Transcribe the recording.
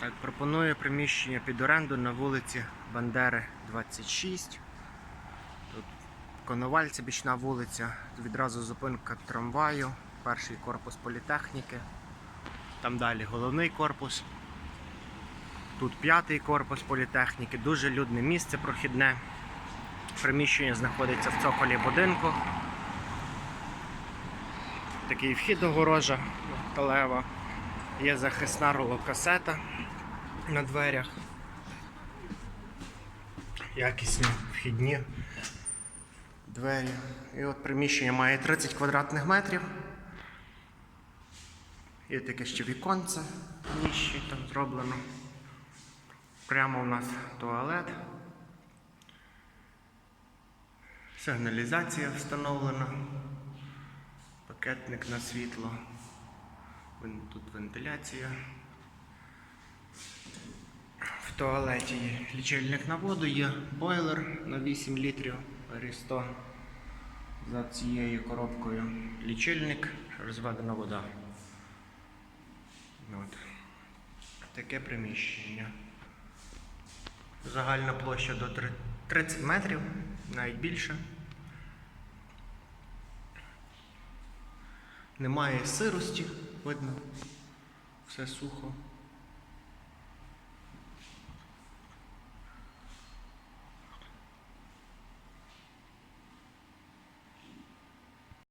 Так, пропоную приміщення під оренду на вулиці Бандери 26. Тут Коновальця, бічна вулиця, відразу зупинка трамваю, перший корпус політехніки. Там далі головний корпус. Тут п'ятий корпус політехніки, дуже людне місце прохідне. Приміщення знаходиться в цоколі будинку. Такий вхід огорожа металева. Є захисна рулокасета на дверях. Якісні вхідні двері. І от приміщення має 30 квадратних метрів. Є таке ще віконце в ніші там зроблено. Прямо у нас туалет. Сигналізація встановлена. Пакетник на світло. Тут вентиляція. В туалеті є лічильник на воду, є бойлер на 8 літрів Арісто. За цією коробкою лічильник, розведена вода. От. Таке приміщення. Загальна площа до 30 метрів, навіть більше. Немає сирості, видно, все сухо.